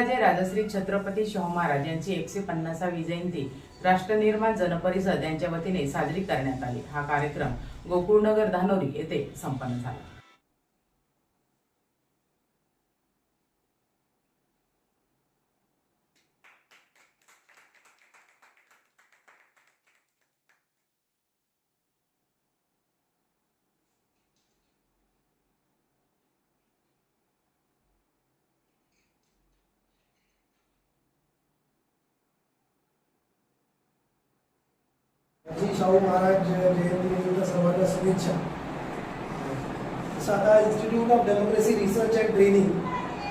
लोकराजे राजश्री छत्रपती शाहू महाराज यांची एकशे पन्नासावी जयंती राष्ट्रनिर्माण जनपरिषद यांच्या वतीने साजरी करण्यात आली. हा कार्यक्रम गोकुळनगर धानोरी येथे संपन्न झाला. शाहू महाराज जयंतीनिमित्त सर्वांना शुभेच्छा. साधा आता institute of democracy research and training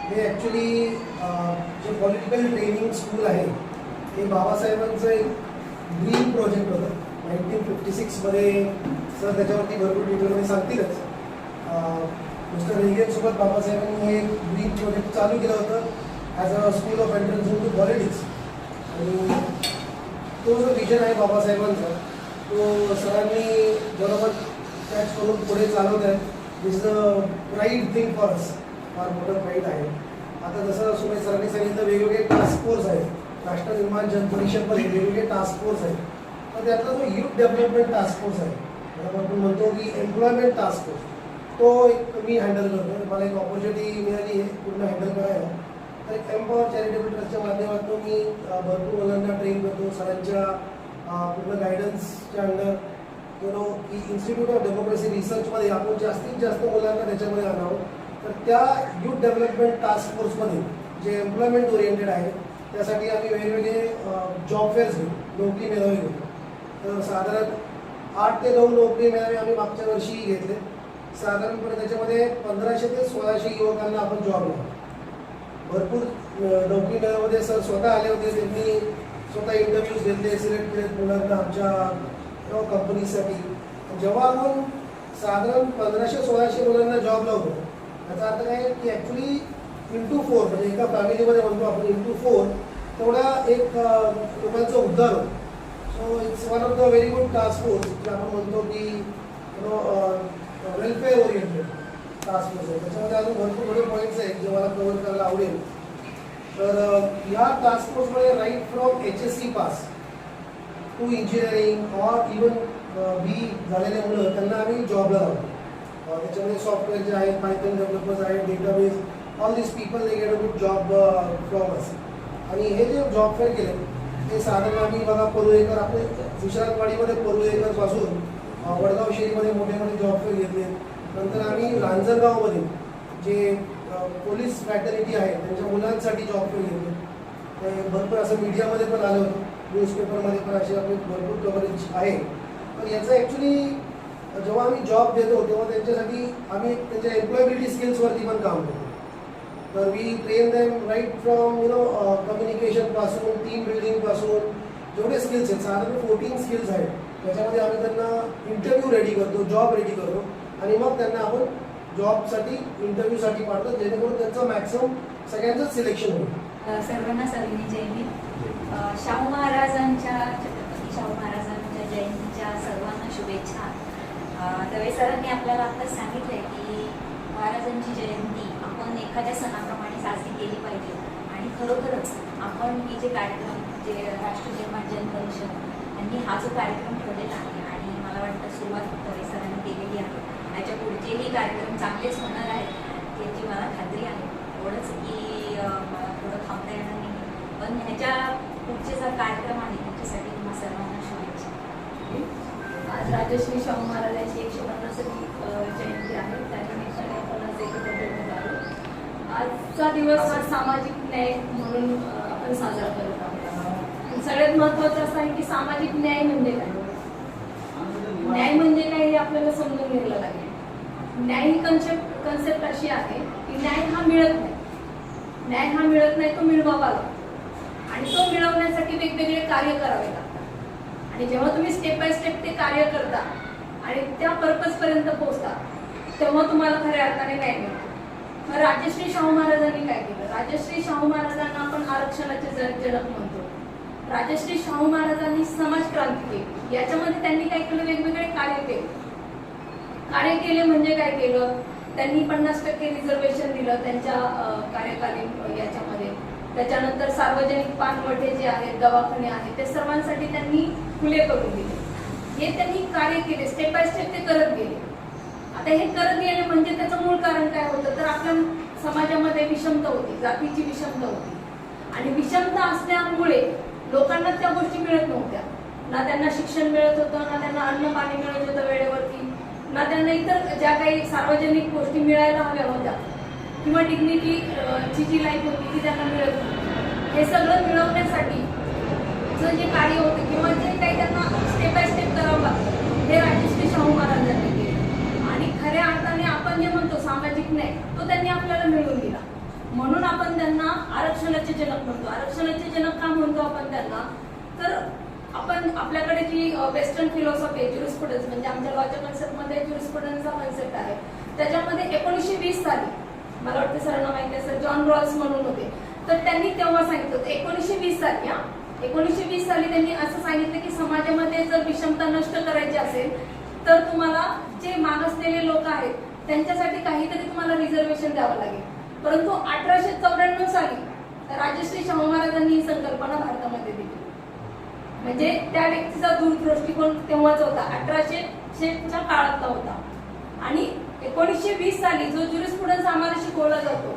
हे ॲक्च्युली जे पॉलिटिकल ट्रेनिंग स्कूल आहे हे बाबासाहेबांचं एक ड्रीम प्रोजेक्ट होतं. नाईन्टीन फिफ्टी सिक्समध्ये सर त्याच्यावरती भरपूर डिटेलमध्ये सांगतीलच. मिस्टर रेगेनसोबत बाबासाहेबांनी हे ड्रीम प्रोजेक्ट चालू केलं होतं as a school of entrance into politics आणि तो जो विजन आहे बाबासाहेबांचा तो सरांनी बरोबर कॅच करून पुढे चालवत आहेत is the right thing for us फार मोठं प्राईड आहे. आता जसं सुमेश सरांनी सांगितलं वेगवेगळे टास्क फोर्स आहेत. राष्ट्र निर्माण जन परिषदमध्ये वेगवेगळे टास्क फोर्स आहेत. तर त्यातला जो युथ डेव्हलपमेंट टास्क फोर्स आहे त्याला आपण म्हणतो की एम्प्लॉयमेंट टास्क फोर्स तो एक मी हँडल करतो मला एक ऑपॉर्च्युनिटी मिळाली आहे पूर्ण हँडल करायला. तर एक एम्पॉवर चॅरिटेबल ट्रस्टच्या माध्यमातून मी भरपूर मुलांना ट्रेन करतो. सरांच्या पूर्ण गायडन्सच्या अंडर यु नो की इन्स्टिट्यूट ऑफ डेमोक्रेसी रिसर्चमध्ये आपण जास्तीत जास्त मुलांना त्याच्यामध्ये आणावं. तर त्या युथ डेव्हलपमेंट टास्क फोर्समध्ये जे एम्प्लॉयमेंट ओरिएंटेड आहे त्यासाठी आम्ही वेगवेगळे जॉब फेअर्स घेऊ नोकरी मेळावे घेऊ. तर साधारण आठ ते नऊ नोकरी मेळावे आम्ही मागच्या वर्षीही घेतले. साधारणपणे त्याच्यामध्ये पंधराशे ते सोळाशे युवकांना आपण जॉब लावतो भरपूर नोकरी मेळाव्यामध्ये सर स्वतः आले होते त्यांनी स्वतः इंटरव्ह्यूज घेतले सिलेक्ट केले मुलांना आमच्या कंपनीसाठी जेव्हा आपण साधारण पंधराशे सोळाशे मुलांना जॉब लावतो याचा अर्थ काय आहे की ॲक्च्युली इंटू फोर म्हणजे एका फॅमिलीमध्ये म्हणतो आपण इंटू फोर तेवढा एक अ, लोकांचा उद्धार होतो. So it's one of the very good task force जे आपण म्हणतो की no welfare oriented task force आहे. त्याच्यामध्ये अजून भरपूर थोडे पॉईंट्स आहेत जे मला कव्हर करायला आवडेल. तर या task फोर्समध्ये right from H S C pass to engineering or even B झालेले मुलं त्यांना आम्ही जॉबला लावतो. त्याच्यामध्ये सॉफ्टवेअर जे आहेत पायथन डेव्हलपर्स आहेत database all this people they get a good job from us आणि हे जे जॉब फेअर केले ते साधारण आम्ही बघा परुळेकर आपले विशालवाडीमध्ये परुळेकरपासून अ, वडगाव शेरीमध्ये मोठे मोठे जॉब फेअर घेतले. नंतर आम्ही रांजणगावमध्ये जे पोलीस फॅटर्निटी आहे त्यांच्या मुलांसाठी जॉब फेअर घेतले ते भरपूर असं मीडियामध्ये पण आलं होतं न्यूजपेपरमध्ये पण असे आपले भरपूर कव्हरेज आहे. पण याचं ॲक्च्युली जेव्हा आम्ही जॉब देतो तेव्हा त्यांच्यासाठी आम्ही त्यांच्या एम्प्लॉयबिलिटी स्किल्सवरती पण काम करतो. तर we train them right from you know कम्युनिकेशनपासून team बिल्डिंगपासून जेवढे स्किल्स आहेत साधारण फोर्टीन स्किल्स आहेत. त्याच्यामध्ये आम्ही त्यांना इंटरव्ह्यू रेडी करतो जॉब रेडी करतो. आणि मग त्यांना आपण जॉबसाठी इंटरव्ह्यूसाठी पाठवतो जेणेकरून त्यांचं मॅक्सिमम सगळ्यांचंच सिलेक्शन होईल. सर्वांना सर्विनी जयंती शाहू महाराजांच्या छत्रपती शाहू महाराजांच्या जयंतीच्या सर्वांना शुभेच्छा. दवे सरांनी आपल्याला आत्ताच सांगितलंय की महाराजांची जयंती आपण एखाद्या सणाप्रमाणे साजरी केली पाहिजे. आणि खरोखरच आपण हे जे कार्यक्रम जे राष्ट्र निर्माण जन परिषद यांनी हा जो कार्यक्रम ठेवलेला आहे आणि मला वाटतं सुरुवात दवे सरांनी केलेली आहे. त्याच्या पुढचेही कार्यक्रम चांगलेच होणार आहेत याची मला खात्री आहे. एवढंच की मला थोडं थांबता येणार नाही. पण ह्याच्या पुढचे जर कार्यक्रम आहे त्याच्यासाठी तुम्हा सर्वांना शुभेच्छा. आज राजश्री शाहू महाराजांची एकशे पन्नासावी जयंती आहे. त्यानिमित्ताने आपण आज एकत्र भेटत आजचा दिवस हा सामाजिक न्याय म्हणून आपण साजरा करत आहोत. सगळ्यात महत्वाचं असं आहे की सामाजिक न्याय म्हणजे काय? न्याय म्हणजे काय हे आपल्याला समजून घ्यायला लागेल. न्याय ही कन्सेप्ट कन्सेप्ट अशी आहे की न्याय हा मिळत नाही. न्याय हा मिळत नाही तो मिळवावा लागतो. आणि तो मिळवण्यासाठी वेगवेगळे कार्य करावे लागतात. आणि जेव्हा तुम्ही स्टेप बाय स्टेप ते कार्य करता आणि त्या पर्पज पर्यंत पोहोचता तेव्हा तुम्हाला खऱ्या अर्थाने न्याय मिळतो. मग राजश्री शाहू महाराजांनी काय केलं? राजश्री शाहू महाराजांना आपण आरक्षणाचे जनक म्हणतो. राजश्री शाहू महाराजांनी समाज क्रांती केली. याच्यामध्ये त्यांनी काय केलं? वेगवेगळे कार्य केले. कार्य केले म्हणजे काय केलं? त्यांनी पन्नास टक्के रिझर्वेशन दिलं त्यांच्या कार्यकालीन याच्यामध्ये. त्याच्यानंतर सार्वजनिक पानवठे जे आहेत दवाखाने आहेत ते सर्वांसाठी त्यांनी खुले करून दिले. हे त्यांनी कार्य केले स्टेप बाय स्टेप ते करत गेले. आता हे करत गेले म्हणजे त्याचं मूळ कारण काय होतं? तर आपल्या समाजामध्ये विषमता होती जातीची विषमता होती. आणि विषमता असल्यामुळे लोकांना त्या गोष्टी मिळत नव्हत्या. ना त्यांना शिक्षण मिळत होतं ना त्यांना अन्न पाणी मिळत होतं वेळेवर. ना त्यांना इतर ज्या काही सार्वजनिक गोष्टी मिळायला हव्या होत्या किंवा डिग्निटीची जी लाईफ होती ती त्यांना मिळत होती हे सगळं मिळवण्यासाठी जर जे कार्य होतं किंवा जे काही त्यांना स्टेप बाय स्टेप करावं लागतं हे राजश्री शाहू महाराजांनी केलं. आणि खऱ्या अर्थाने आपण जे म्हणतो सामाजिक न्याय तो त्यांनी आपल्याला मिळवून दिला. म्हणून आपण त्यांना आरक्षणाचे जनक म्हणतो आरक्षणाचे जनक का म्हणतो आपण त्यांना तर आपण आपल्याकडे जी वेस्टर्न फिलॉसॉफी आहे ज्युरिस्प्रुडन्स म्हणजे आमच्या लॉच्या कन्सेप्टमध्ये ज्युरिस्प्रुडन्सचा कन्सेप्ट आहे. त्याच्यामध्ये एकोणीसशे वीस साली मला वाटतं सरांना माहिती आहे सर जॉन रॉल्स म्हणून होते. तर त्यांनी तेव्हा सांगितलं होतं एकोणीसशे वीस साली हा. एकोणीसशे वीस साली त्यांनी असं सांगितलं की समाजामध्ये जर विषमता नष्ट करायची असेल तर तुम्हाला जे मागासलेले लोक आहेत त्यांच्यासाठी काहीतरी तुम्हाला रिझर्वेशन द्यावं लागेल. परंतु अठराशे चौऱ्याण्णव साली राजश्री शाहू महाराजांनी ही संकल्पना भारतामध्ये दिली. म्हणजे त्या व्यक्तीचा दूरदृष्टिकोन तेव्हाच होता. अठराशे शेच्या काळातला होता. आणि एकोणीसशे वीस साली जो ज्युरिस्प्रुडन्स आम्हाला शिकवला जातो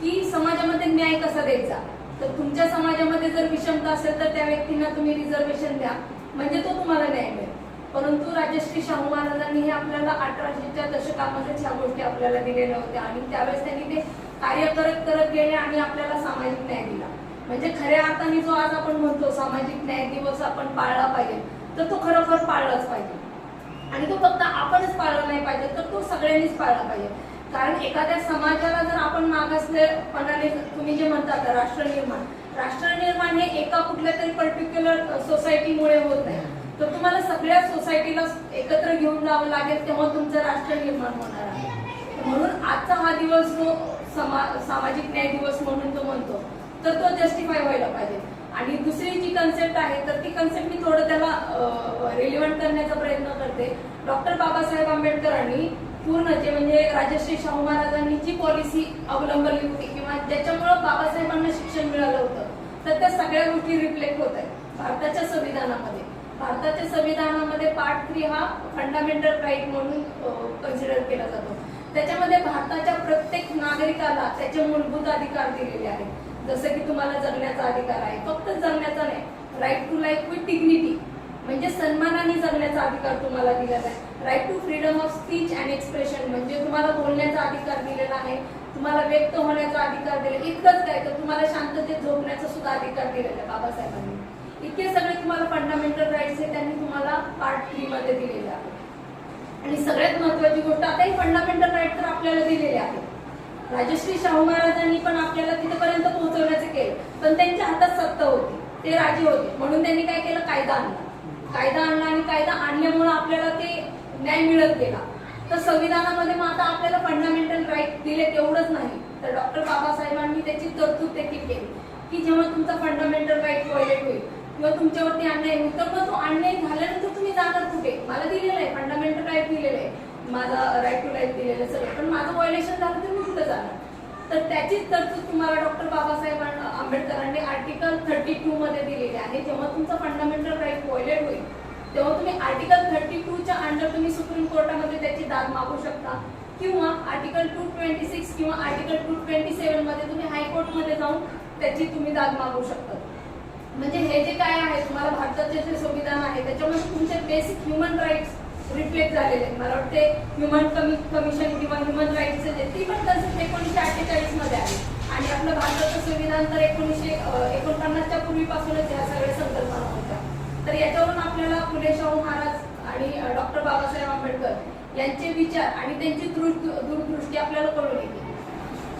की समाजामध्ये न्याय कसा द्यायचा? तर तुमच्या समाजामध्ये जर विषमता असेल तर त्या व्यक्तींना तुम्ही रिझर्वेशन द्या. म्हणजे तो तुम्हाला न्याय मिळेल. परंतु राजश्री शाहू महाराजांनी हे आपल्याला अठराशेच्या दशकामध्येच ह्या गोष्टी आपल्याला दिलेल्या होत्या. आणि त्यावेळेस त्यांनी ते कार्य करत करत गेले आणि आपल्याला सामाजिक न्याय दिला. म्हणजे खऱ्या अर्थाने जो आज आपण म्हणतो सामाजिक न्याय दिवस आपण पाळला पाहिजे तर तो खरोखर पाळलाच पाहिजे. आणि तो फक्त आपणच पाळला नाही पाहिजे तर तो सगळ्यांनीच पाळला पाहिजे. कारण एखाद्या समाजाला जर आपण मागासलेपणाने तुम्ही जे म्हणता राष्ट्र निर्माण राष्ट्र निर्माण हे एका कुठल्या तरी पर्टिक्युलर सोसायटीमुळे होत नाही. तर तुम्हाला सगळ्या सोसायटीला एकत्र घेऊन जावं लागेल तेव्हा तुमचं राष्ट्र निर्माण होणार आहे. म्हणून आजचा हा दिवस जो समा सामाजिक न्याय दिवस म्हणून तो म्हणतो तर तो जस्टिफाय व्हायला पाहिजे. आणि दुसरी जी कन्सेप्ट आहे तर ती कन्सेप्ट मी थोडं त्याला रिलिव्हंट करण्याचा प्रयत्न करते. डॉक्टर बाबासाहेब आंबेडकरांनी पूर्ण जे म्हणजे राजश्री शाहू महाराजांनी जी पॉलिसी अवलंबली होती किंवा ज्याच्यामुळं बाबासाहेबांना शिक्षण मिळालं होतं तर त्या सगळ्या गोष्टी रिफ्लेक्ट होत आहेत भारताच्या संविधानामध्ये. भारताच्या संविधानामध्ये पार्ट थ्री हा फंडामेंटल राईट म्हणून कन्सिडर केला जातो. त्याच्यामध्ये भारताच्या प्रत्येक नागरिकाला त्याचे मूलभूत अधिकार दिलेले आहेत. जसं की तुम्हाला जगण्याचा अधिकार आहे. फक्त जगण्याचा नाही right to life with dignity म्हणजे सन्मानाने जगण्याचा अधिकार तुम्हाला दिलेला आहे. Right to freedom of speech and expression म्हणजे तुम्हाला बोलण्याचा अधिकार दिलेला आहे तुम्हाला व्यक्त होण्याचा अधिकार दिला इतकंच काय तर तुम्हाला शांततेत झोपण्याचा सुद्धा अधिकार दिलेला आहे बाबासाहेबांनी. इतके सगळे तुम्हाला फंडामेंटल राईट्स हे त्यांनी तुम्हाला पार्ट थ्री मध्ये दिलेले आहे. आणि सगळ्यात महत्वाची गोष्ट आता ही फंडामेंटल राईट तर आपल्याला दिलेले आहेत राजश्री शाहू महाराजांनी पण आपल्याला तिथपर्यंत पोहोचवण्याचे केले. पण त्यांच्या हातात सत्ता होती. ते राजे होते. म्हणून त्यांनी काय केलं? कायदा आणला. कायदा आणला आणि कायदा आणल्यामुळे आपल्याला ते न्याय मिळत गेला. तर संविधानामध्ये मग आता आपल्याला फंडामेंटल राईट दिले तेवढंच नाही. तर डॉक्टर बाबासाहेबांनी त्याची तरतूद देखील केली. की जेव्हा तुमचा फंडामेंटल राईट व्हायलेट होईल किंवा तुमच्यावरती अन्याय होईल तर मग तो अन्याय झाल्यानंतर तुम्ही जाणार कुठे? मला दिलेलं आहे. फंडामेंटल राईट दिलेलं आहे. माझा राईट टू लाईफ दिलेलं सगळं. पण माझं व्हायलेशन झालं कुठं जाणार. तर त्याचीच तरतूद तुम्हाला डॉक्टर बाबासाहेब आंबेडकरांनी आर्टिकल थर्टी टू मध्ये दिलेली आहे. जेव्हा तुमचा फंडामेंटल राईट व्हायलेट होईल तेव्हा तुम्ही आर्टिकल थर्टी टूच्या अंडर तुम्ही सुप्रीम कोर्टामध्ये त्याची दाद मागू शकता. किंवा आर्टिकल टू ट्वेंटी सिक्स किंवा आर्टिकल टू ट्वेंटी सेव्हनमध्ये तुम्ही हायकोर्टमध्ये जाऊन त्याची तुम्ही दाद मागू शकता. म्हणजे हे जे काय आहे तुम्हाला भारताचे जे संविधान आहे त्याच्यामध्ये तुमचे बेसिक ह्युमन राईट्स रिफ्लेक्ट झालेले आहेत. मला वाटते ह्युमन कमी कमिशन किंवा ह्युमन राईट्सचे जे ती पण कन्सेप्ट एकोणीसशे अठ्ठेचाळीसमध्ये आहे. आणि आपलं भारताचं संविधान तर एकोणीसशे एकोणपन्नासच्या पूर्वीपासूनच ह्या सगळ्या संकल्पना होत्या. तर याच्यावरून आपल्याला फुले शाहू महाराज आणि डॉक्टर बाबासाहेब आंबेडकर यांचे विचार आणि त्यांची दूर- दूरदृष्टी आपल्याला कळून येते.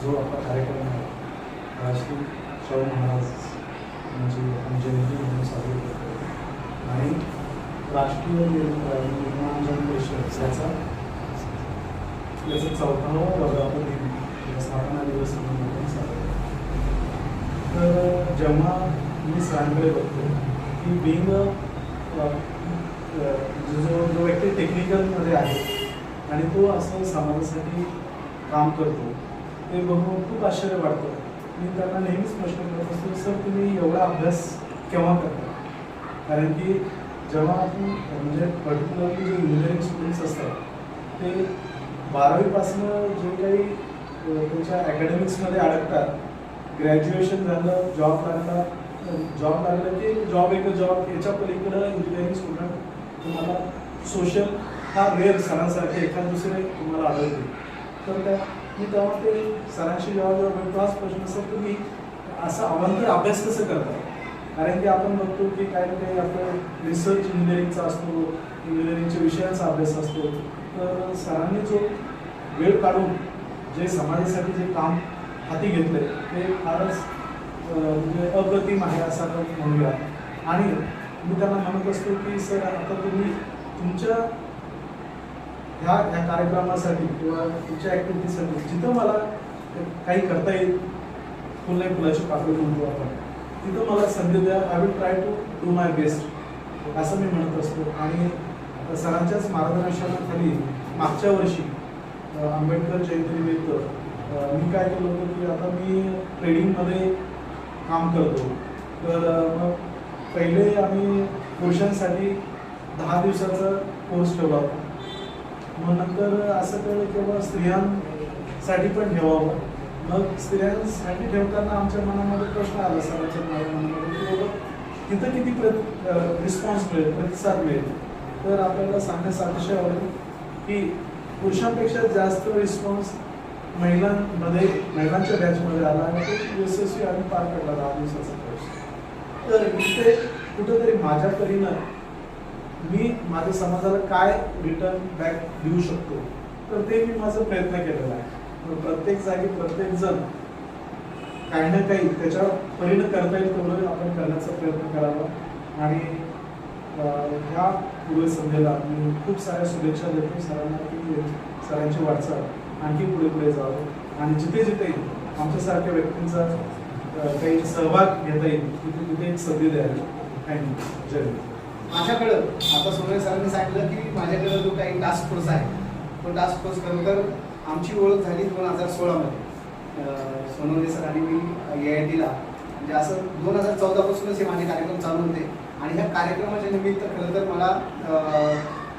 जो आपला कार्यक्रम आहे शाहू महाराज म्हणजे आमच्या म्हणून साजरी करतो. आणि राष्ट्रीय निर्माण निर्माण जन परिषद याचा याचा चौथावा वर्धापन दिन किंवा स्थापना दिवस म्हणून साजरा तर जेव्हा मी सरांकडे बघतो की बिंग जो जो व्यक्ती टेक्निकलमध्ये आहे आणि तो असं समाजासाठी काम करतो ते बघून खूप आश्चर्य वाटतं. मी त्यांना नेहमीच प्रश्न करत असतो सर तुम्ही एवढा अभ्यास केव्हा करता? कारण की जेव्हा आपण म्हणजे पर्टिक्युलरली जे इंजिनिअरिंग स्टुडंट्स असतात ते बारावीपासनं जे काही त्यांच्या अकॅडमिक्समध्ये अडकतात ग्रॅज्युएशन झालं जॉब लागला जॉब लागलं की जॉब एक जॉब याच्या पलीकडं इंजिनिअरिंग स्टुडंट तुम्हाला सोशल हा रेअर सरांसारखे एखाद दुसरे तुम्हाला आढळते तर त्या मी तेव्हा ते सरांशी जेव्हा जेव्हा भेटतो हाच प्रश्न असतो तुम्ही असा अवांतर अभ्यास कसं करता? कारण की आपण बघतो की काही ना काही आपलं रिसर्च इंजिनिअरिंगचा असतो इंजिनिअरिंगच्या विषयांचा अभ्यास असतो. तर सरांनी जो वेळ काढून जे समाजासाठी जे काम हाती घेतलंय ते फारच म्हणजे अप्रतिम आहे असं आपण म्हणूया. आणि मी त्यांना म्हणत असतो की सर आता तुम्ही तुमच्या ह्या ह्या कार्यक्रमासाठी किंवा तुमच्या ॲक्टिव्हिटीसाठी जिथं मला काही करता येईल फुल नाही फुलाची पाकळी म्हणतो आपण. तिथं मला संधी द्या. I will try to do my best असं मी म्हणत असतो. आणि सरांच्याच मार्गदर्शनाखाली मागच्या वर्षी आंबेडकर जयंतीनिमित्त मी काय केलं होतं की आता मी ट्रेडिंगमध्ये काम करतो. तर मग पहिले आम्ही पुरुषांसाठी दहा दिवसाचा कोर्स ठेवला होता मग नंतर असं कळलं की बाबा स्त्रियांसाठी पण ठेवावं. मग स्त्रियांसाठी ठेवताना आमच्या मनामध्ये प्रश्न आला सरांच्या माझ्या मनामध्ये की तिथं किती प्रति रिस्पॉन्स मिळेल प्रतिसाद मिळेल? तर आपल्याला सांगण्यास अतिशय आवडेल की पुरुषांपेक्षा जास्त रिस्पॉन्स महिलांमध्ये महिलांच्या बॅचमध्ये आला आणि तो यशस्वी आम्ही पार पडला दहा दिवसाचा कोर्स तर इथे कुठंतरी माझ्या परीनं मी माझ्या समाजाला काय रिटर्न बॅक देऊ शकतो? तर ते मी माझा प्रयत्न केलेला आहे. प्रत्येक जागी प्रत्येक जण काही ना काही त्याच्यावर परिणाम करता येईल तेवढं आपण करण्याचा प्रयत्न करावा. आणि ह्या पुढे संध्येला मी खूप साऱ्या शुभेच्छा देतो सरांना की सरांची वाटचाल आणखी पुढे पुढे जावं. आणि जिथे जिथे आमच्यासारख्या व्यक्तींचा काही सहभाग घेता येईल तिथे तिथे एक संधी द्यावी. थँक्यू जय माझ्याकडं आता सोने सरांनी सांगितलं की माझ्याकडं जो काही टास्क फोर्स आहे तो टास्क फोर्स खरं तर आमची ओळख झाली दोन हजार सोळामध्ये. सोनवणे सर आणि मी ए आय टीला म्हणजे असं दोन हजार चौदापासूनच हे माझे कार्यक्रम चालू होते. आणि ह्या कार्यक्रमाच्या निमित्त खरं तर मला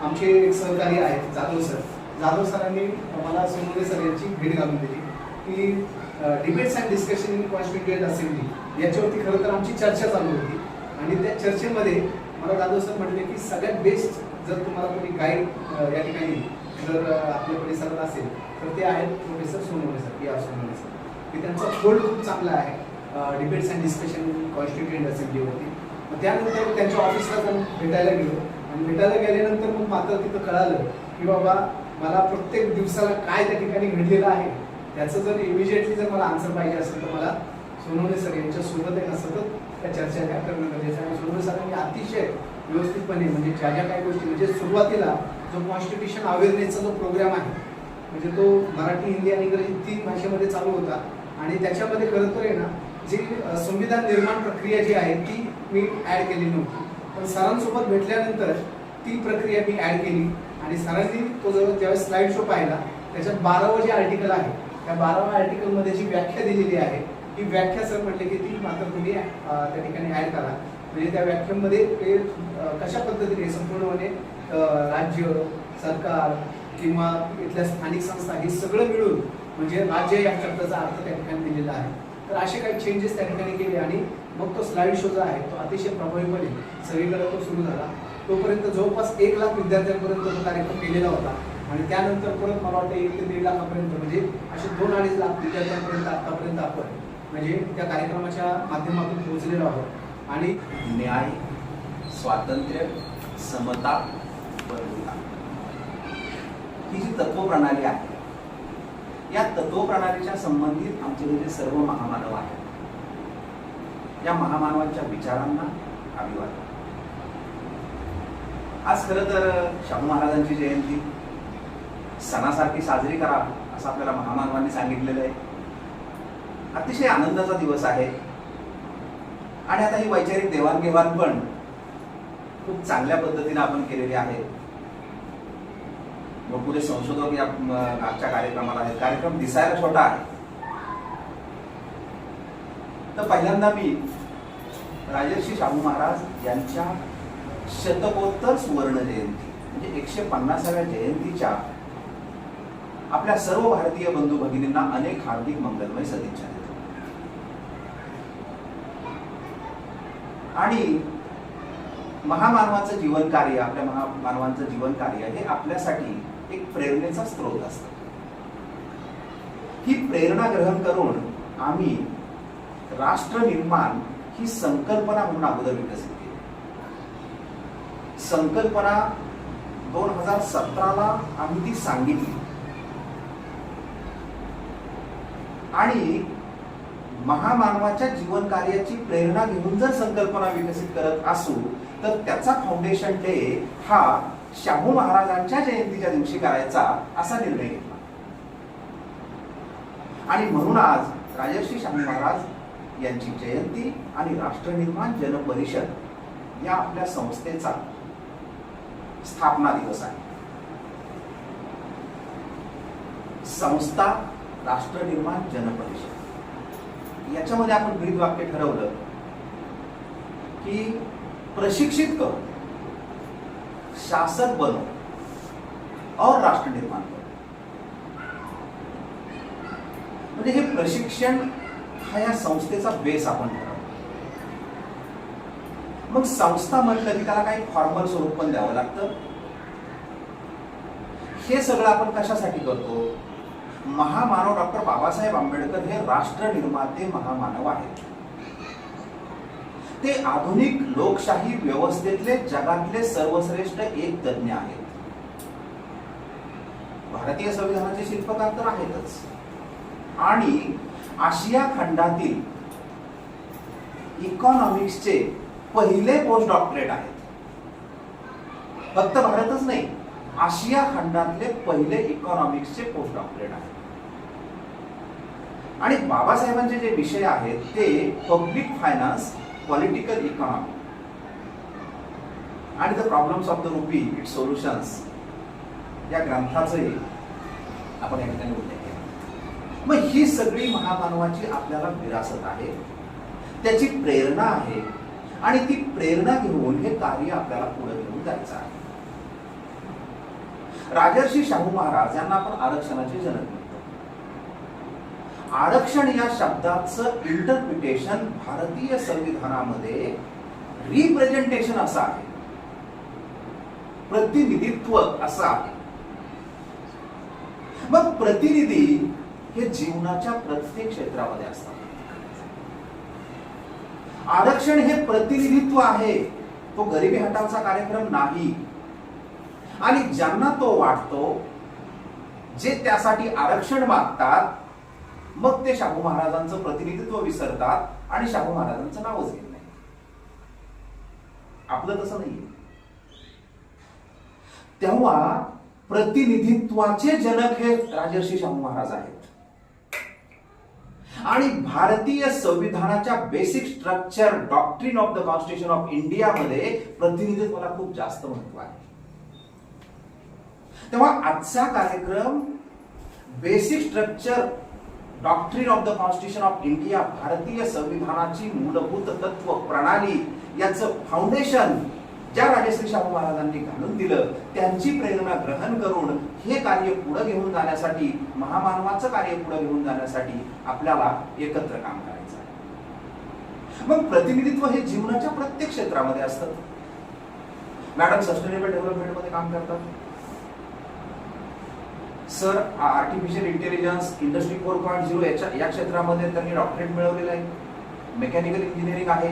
आमचे एक सहकारी आहेत जाधव सर. जाधव सरांनी मला सोनवणे सर यांची भेट घालून दिली. की debates and discussion in constituent assembly याच्यावरती खरं तर आमची चर्चा चालू होती. आणि त्या चर्चेमध्ये मला जाधव सर म्हटले की सगळ्यात बेस्ट जर तुम्हाला कोणी गाईड या ठिकाणी जर आपल्या परिसरात असेल तर ते आहेत professor Sonawane sir P R Sonawane sir. की त्यांचा फोल्ड खूप चांगला आहे. डिबेट्स अँड डिस्कशन कॉन्स्टिट्युएंट असेंब्लीवरती मग त्यानंतर त्यांच्या ऑफिसला जाऊन भेटायला गेलो. आणि भेटायला गेल्यानंतर मग मात्र तिथं कळालं की बाबा मला प्रत्येक दिवसाला काय त्या ठिकाणी घडलेलं आहे त्याचं जर इमिजिएटली जर मला आन्सर पाहिजे असेल तर मला सोनवणे सर यांच्यासोबत आहे ना सतत त्या चर्चा ह्या करणं गरजेचं आहे. आणि सोनवणे सरांनी अतिशय व्यवस्थितपणे म्हणजे ज्या ज्या काही गोष्टी म्हणजे सुरुवातीला जो कॉन्स्टिट्यूशन अवेअरनेसचा जो प्रोग्राम आहे म्हणजे तो मराठी हिंदी आणि इंग्रजी तीन भाषेमध्ये चालू होता. आणि त्याच्यामध्ये खरं तर आहे ना जी संविधान निर्माण प्रक्रिया जी आहे ती मी ॲड केली नव्हती. पण सरांसोबत भेटल्यानंतर ती प्रक्रिया मी ॲड केली. आणि सरांनी तो जर ज्यावेळेस स्लाईड शो पाहिला त्याच्यात बारावं जे आर्टिकल आहे त्या बाराव्या आर्टिकलमध्ये जी व्याख्या दिलेली आहे ती व्याख्या सर म्हटले की ती मात्र तुम्ही त्या ठिकाणी ॲड करा. म्हणजे त्या व्याख्येमध्ये ते कशा पद्धतीने संपूर्णपणे राज्य सरकार किंवा इथल्या स्थानिक संस्था हे सगळं मिळून म्हणजे राज्य या शब्दाचा अर्थ त्या ठिकाणी दिलेला आहे. तर असे काही चेंजेस त्या ठिकाणी केले आणि मग तो स्लाइड शो जो आहे तो अतिशय प्रभावीपणे सगळीकडे तो सुरू झाला. तोपर्यंत जवळपास एक लाख विद्यार्थ्यांपर्यंत तो कार्यक्रम केलेला होता आणि त्यानंतर परत मला वाटतं एक ते दीड लाखापर्यंत म्हणजे असे दोन अडीच लाख विद्यार्थ्यांपर्यंत आतापर्यंत आपण म्हणजे त्या कार्यक्रमाच्या माध्यमातून पोहोचलेलो आहोत. आणि न्याय स्वातंत्र्य समता ही जी तत्वप्रणाली आहे या तत्वप्रणालीच्या संबंधित आमचे जे सर्व महामानव आहेत या महामानवांच्या विचारांना अभिवादन. आज खरं तर शाहू महाराजांची जयंती सणासारखी साजरी करा असं आपल्याला महामानवांनी सांगितलेलं आहे. अतिशय आनंदाचा दिवस आहे. आणि आता ही वैचारिक देवाणघेवाण पण खूप चांगल्या पद्धतीने आपण केलेली आहे. मग पुढे संशोधक या आजच्या कार्यक्रमाला आहेत. कार्यक्रम दिसायला छोटा आहे. तर पहिल्यांदा मी राजर्षी शाहू महाराज यांच्या शतकोत्तर सुवर्ण जयंती म्हणजे एकशे पन्नासाव्या जयंतीच्या आपल्या सर्व भारतीय बंधू भगिनींना अनेक हार्दिक मंगलमय सदिच्छा देतो. आणि महामानवाचं जीवन कार्य आपल्या महामानवांचं जीवन कार्य हे आपल्यासाठी एक प्रेरणेचा स्रोत असतो. ही प्रेरणा ग्रहण करून आम्ही राष्ट्र निर्माण ही संकल्पना म्हणून अगोदर विकसित केली. संकल्पना दोन हजार सतराला आम्ही ती सांगितली. आणि महामानवाच्या जीवन कार्याची प्रेरणा घेऊन जर संकल्पना विकसित करत असू तर त्याचा फाउंडेशन डे हा शाहू महाराजांच्या जयंतीच्या दिवशी करायचा असा निर्णय घेतला. आणि म्हणून आज राजर्षी शाहू महाराज यांची जयंती आणि राष्ट्रनिर्माण जनपरिषद या आपल्या संस्थेचा स्थापना दिवस आहे. संस्था राष्ट्रनिर्माण जनपरिषद याच्यामध्ये आपण ब्रीद वाक्य ठरवलं की प्रशिक्षित करू शासक बनो और राष्ट्र निर्माण करो म्हणजे हे प्रशिक्षण हा या संस्थेचा बेस आपण करावा मग संस्था म्हटलं की त्याला काही फॉर्मल स्वरूप पण द्यावं लागतं. हे सगळं आपण कशासाठी करतो? महामानव डॉक्टर बाबासाहेब आंबेडकर हे राष्ट्र निर्माते महामानव आहेत. ते आधुनिक लोकशाही व्यवस्थेतले जगातले सर्वश्रेष्ठ एक तज्ञ आहेत. भारतीय संविधानाचे शिल्पकार तर आहेतच. आणि आशिया खंडातील इकॉनॉमिक्सचे पहिले पोस्ट डॉक्टरेट आहेत. फक्त भारतच नाही आशिया खंडातले पहिले इकॉनॉमिक्सचे पोस्ट डॉक्टरेट आहेत. आणि बाबासाहेबांचे जे विषय आहेत ते पब्लिक फायनान्स पॉलिटिकल economy. आणि the problems of the rupee it solutions या ग्रंथाचंही आपण या ठिकाणी उल्लेख केला. मग ही सगळी महामानवाची आपल्याला विरासत आहे. त्याची प्रेरणा आहे. आणि ती प्रेरणा घेऊन हे कार्य आपल्याला पुढे घेऊन जायचं आहे. राजर्षी शाहू महाराज यांना आपण आरक्षणाचे जनक आरक्षण या शब्दाचं इंटरप्रिटेशन भारतीय संविधानामध्ये रिप्रेझेंटेशन असं आहे. प्रतिनिधित्व असं आहे. मग प्रतिनिधी हे जीवनाच्या प्रत्येक क्षेत्रामध्ये असतात. आरक्षण हे प्रतिनिधित्व आहे. तो गरिबी हटावचा कार्यक्रम नाही. आणि ज्यांना तो वाटतो जे त्यासाठी आरक्षण मागतात मग ते शाहू महाराजांचं प्रतिनिधित्व विसरतात आणि शाहू महाराजांचं नावच घेत नाही आपलं तसं नाहीये. तेव्हा प्रतिनिधित्वाचे जनक हे राजर्षी शाहू महाराज आहेत. आणि भारतीय संविधानाच्या basic structure doctrine of the constitution of इंडियामध्ये प्रतिनिधित्वाला खूप जास्त महत्त्व आहे. तेव्हा आजचा कार्यक्रम basic structure doctrine of the constitution of India भारतीय संविधानाची मूलभूत तत्व प्रणाली याचं फाउंडेशन ज्या राजश्री शाहू महाराजांनी घालून दिलं त्यांची प्रेरणा ग्रहण करून हे कार्य पुढे घेऊन जाण्यासाठी महामानवाचं कार्य पुढे घेऊन जाण्यासाठी आपल्याला एकत्र काम करायचं आहे. मग प्रतिनिधित्व हे जीवनाच्या प्रत्येक क्षेत्रामध्ये असतं. मॅडम सस्टेनेबल डेव्हलपमेंटमध्ये काम करतात? Sir artificial intelligence industry four point zero याच्या या क्षेत्रामध्ये त्यांनी डॉक्टरेट मिळवलेलं आहे. मेकॅनिकल इंजिनिअरिंग आहे.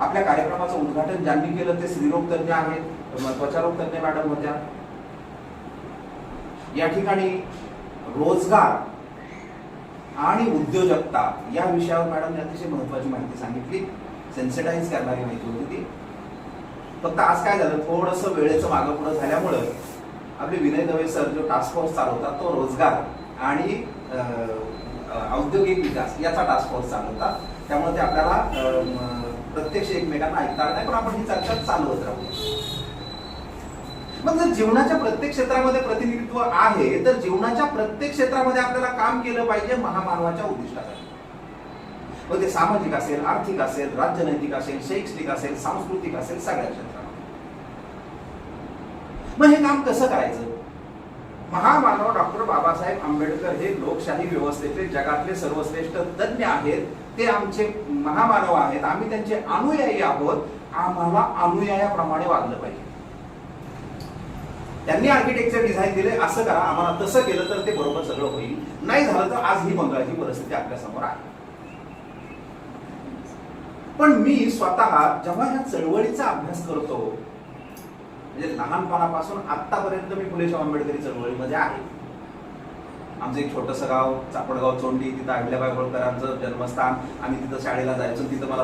आपल्या कार्यक्रमाचं उद्घाटन ज्यांनी केलं ते स्त्रीरोग तज्ज्ञ आहेत त्वचारोग तज्ज्ञ मॅडम होत्या. या ठिकाणी रोजगार आणि उद्योजकता या विषयावर मॅडम अतिशय महत्वाची माहिती सांगितली. सेन्सिटाईज करणारी माहिती होती ती. फक्त आज काय झालं थोडस वेळेचं मागं पुढं झाल्यामुळं आपले विनय दवे सर जो टास्क फोर्स चालवतात तो रोजगार आणि अं, औद्योगिक विकास याचा टास्क फोर्स चालवता त्यामुळे ते आपल्याला अं, प्रत्यक्ष एकमेकांना ऐकणार नाही पण आपण ही चर्चा चालवत राहू. मग जर जीवनाच्या प्रत्येक क्षेत्रामध्ये प्रतिनिधित्व आहे तर जीवनाच्या प्रत्येक क्षेत्रामध्ये आपल्याला काम केलं पाहिजे महामानवाच्या उद्दिष्टासाठी. मग ते सामाजिक असेल आर्थिक असेल राजनैतिक असेल शैक्षणिक असेल सांस्कृतिक असेल सगळ्या क्षेत्रात. मग हे काम कसं करायचं? महामानव डॉक्टर बाबासाहेब आंबेडकर हे लोकशाही व्यवस्थेचे जगातले सर्वश्रेष्ठ तज्ज्ञ आहेत. ते आमचे महामानव आहेत. आम्ही त्यांचे अनुयायी आहोत. आम्हाला अनुयायाप्रमाणे वागलं पाहिजे. त्यांनी आर्किटेक्चर डिझाईन दिले असं करा. आम्हाला तसं केलं तर ते बरोबर सगळं होईल. नाही झालं तर आज ही बंगालची परिस्थिती आपल्यासमोर आहे. पण मी स्वतः जेव्हा ह्या चळवळीचा अभ्यास करतो म्हणजे लहानपणापासून आतापर्यंत मी फुले शाहू आंबेडकरी चळवळीमध्ये आहे. आमचं एक छोटंसं गाव चापडगाव चोंडी तिथं अहिल्याबाई होळकरांचं जन्मस्थान आम्ही तिथं शाळेला जायचो. तिथं मला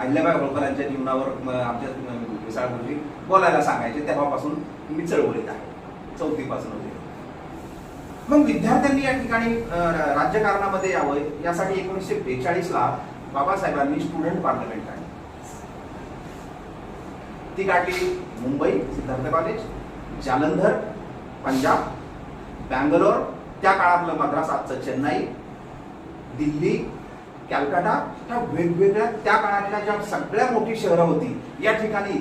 अहिल्याबाई होळकरांच्या जीवनावर आमच्या विसाळगुरुजी बोलायला सांगायचे. तेव्हापासून मी चळवळीत आहे. चौथीपासून होते. मग विद्यार्थ्यांनी या ठिकाणी राज्यकारणामध्ये यावं. यासाठी एकोणीसशे बेचाळीसला बाबासाहेबांनी स्टुडंट पार्लमेंट काढली. ती काढली मुंबई सिद्धार्थ कॉलेज जालंधर पंजाब बँगलोर त्या काळातलं मद्रास आजचं चेन्नई दिल्ली कॅलकाटा ह्या वेगवेगळ्या त्या काळातल्या ज्या सगळ्या मोठी शहरं होती या ठिकाणी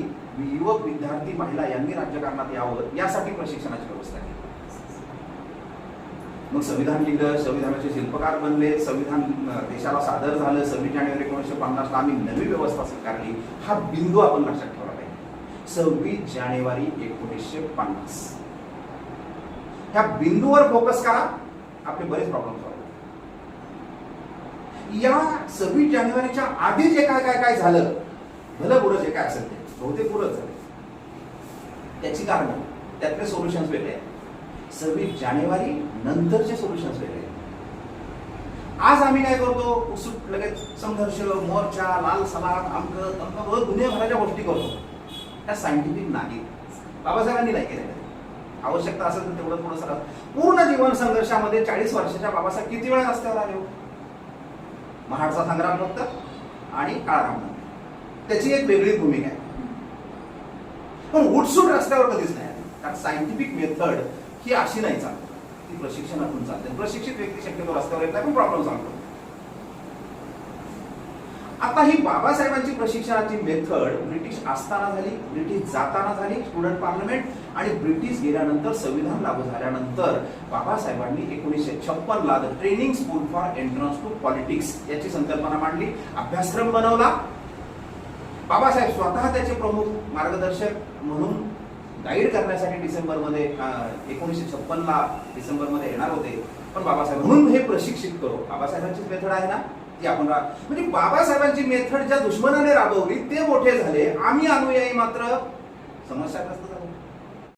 युवक विद्यार्थी महिला यांनी राज्यकारणात यावं यासाठी प्रशिक्षणाची व्यवस्था केली. मग संविधान लिहिलं संविधानाचे शिल्पकार बनले संविधान देशाला सादर झालं सव्वीस जानेवारी एकोणीसशे पन्नासला आम्ही नवी व्यवस्था स्वीकारली. हा बिंदू आपण लक्षात ठेवा. सव्वीस जानेवारी एकोणीसशे पन्नास. ह्या बिंदूवर फोकस करा आपले बरेच प्रॉब्लेम सॉल्व्ह या सव्वीस जानेवारीच्या आधी जे काय काय काय झालं भलं पुरं जे काय असेल ते बहुतेक बुरंच झाले. त्याची कारण त्यातले सोल्युशन्स वेगळे आहेत. सव्वीस जानेवारी नंतरचे सोल्युशन्स वेगळे आहेत. आज आम्ही काय करतो उत्सुक लगेच संघर्ष मोर्चा लाल सलाद अमक तमक व दुनियाभराच्या गोष्टी करतो. त्या सायंटिफिक नाही बाबासाहेबांनी नाही केलेल्या आवश्यकता असेल तर तेवढं थोडं सगळं पूर्ण जीवन संघर्षामध्ये चाळीस वर्षाच्या बाबासाहेब किती वेळा रस्त्यावर आले हो? महाडचा संग्राम फक्त आणि काळाराम त्याची एक वेगळी भूमिका आहे. पण उठसूट रस्त्यावर कधीच नाही आली. कारण सायंटिफिक मेथड ही अशी नाही चालत. ती प्रशिक्षणातून चालते. प्रशिक्षित व्यक्ती शक्यतो रस्त्यावर येत नाही पण प्रॉब्लेम सांगतो आता ही बाबासाहेबांची प्रशिक्षणाची मेथड ब्रिटिश असताना झाली ब्रिटिश जाताना झाली स्टुडंट पार्लमेंट आणि ब्रिटिश गेल्यानंतर संविधान लागू झाल्यानंतर बाबासाहेबांनी एकोणीसशे छप्पन ला the training school for entrance to politics याची संकल्पना मांडली अभ्यासक्रम बनवला. बाबासाहेब स्वतः त्याचे प्रमुख मार्गदर्शक म्हणून गाईड करण्यासाठी डिसेंबरमध्ये एकोणीसशे छप्पन ला डिसेंबरमध्ये येणार होते. पण बाबासाहेब म्हणून हे प्रशिक्षित करू. बाबासाहेबांचीच मेथड आहे ना? ती आपण म्हणजे बाबासाहेबांची मेथड ज्या दुश्मनाने राबवली ते मोठे झाले. आम्ही अनुयायी मात्र समस्याग्रस्त